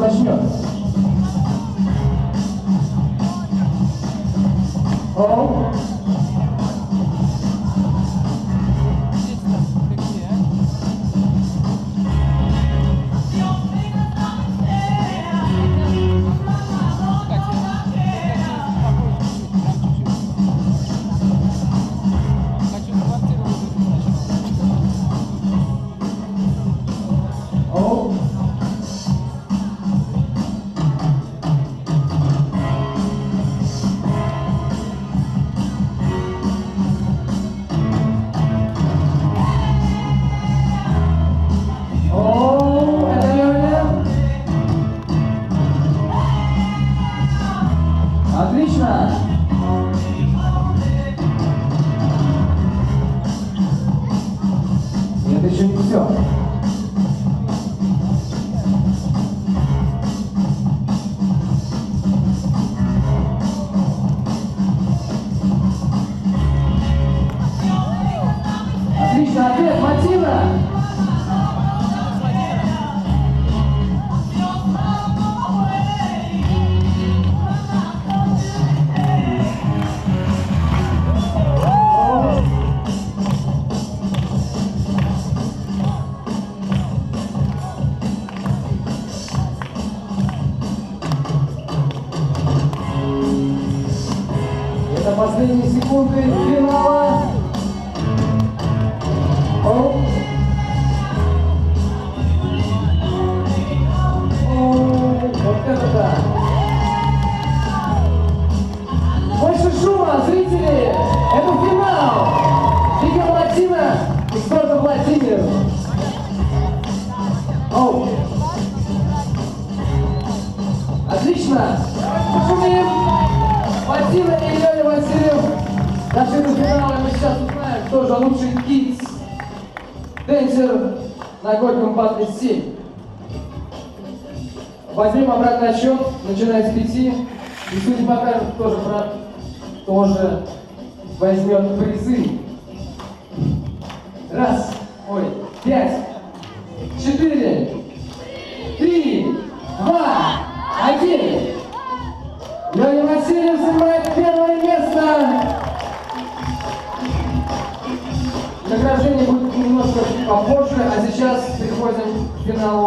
начнет. Оу. И это еще не все. Отлично, ответ, Матина. Это последние секунды финала. Оу, вот это. Больше шума, зрители! Это финал! Лига Латина и спорта Владимир. Оу. Отлично! Шумим! Владимир и Леня Васильев дошли до финала, мы сейчас узнаем, кто же лучший кидс Денсер на Горьком батле 7. Возьмем обратный отсчет, начиная с 5. И судьи покажут, кто же, брат, кто же возьмет призы. Раз, ой, пять, Леня Васильев занимает первое место. Награждение будет немножко попозже, а сейчас переходим к финалу.